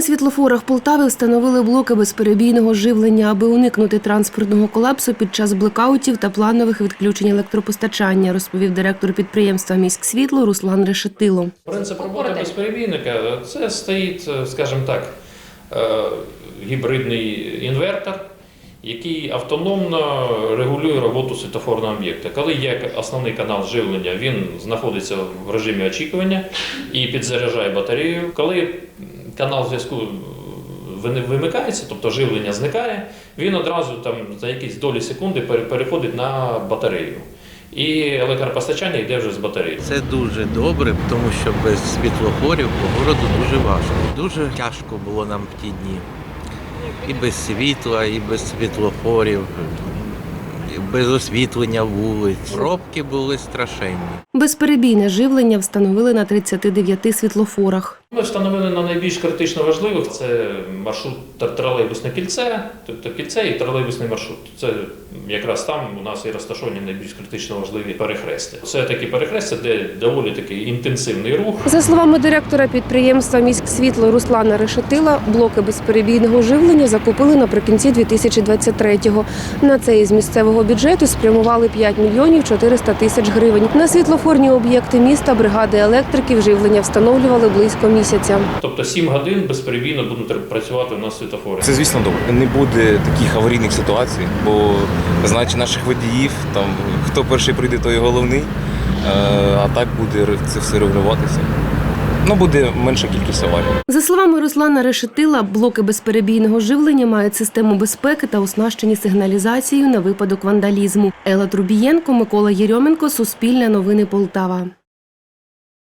На світлофорах Полтави встановили блоки безперебійного живлення, аби уникнути транспортного колапсу під час блекаутів та планових відключень електропостачання, розповів директор підприємства «Міськсвітло» Руслан Решетило. Принцип роботи безперебійника це стоїть, е, скажімо так, е, гібридний інвертор, який автономно регулює роботу світофорного об'єкта. Коли є основний канал живлення, він знаходиться в режимі очікування і підзаряджає батарею. Коли канал зв'язку вини- вимикається, тобто живлення зникає, він одразу там за якісь долі секунди переходить на батарею. І електропостачання йде вже з батареї. Це дуже добре, тому що без світлофорів по городу дуже важко. Дуже тяжко було нам в ті дні. І без світла, і без світлофорів, без освітлення вулиць. Пробки були страшенні. Безперебійне живлення встановили на 39 світлофорах. Ми встановили на найбільш критично важливих це маршрут тр- тролейбусне кільце, тобто кільце і тролейбусний маршрут. Це якраз там у нас і розташовані найбільш критично важливі перехрестя. Це такі перехрестя, де доволі такий інтенсивний рух. За словами директора підприємства «Міськсвітло» Руслана Решетила, блоки безперебійного живлення закупили наприкінці 2023-го. На це із місцевого бюджету спрямували 5 мільйонів 400 тисяч гривень. На світлофорні об'єкти міста бригади електриків живлення встановлювали близько місяця. Тобто 7 годин безперебійно будуть працювати у нас світофори. Це звісно добре. Не буде таких аварійних ситуацій, бо знаючи наших водіїв, там хто перший прийде, той головний. Е, А так буде це все регулюватися. Ну, буде менша кількість аварій. За словами Руслана Решетила, блоки безперебійного живлення мають систему безпеки та оснащені сигналізацією на випадок вандалізму. Елла Трубієнко, Микола Єрьоменко, Суспільне новини Полтава.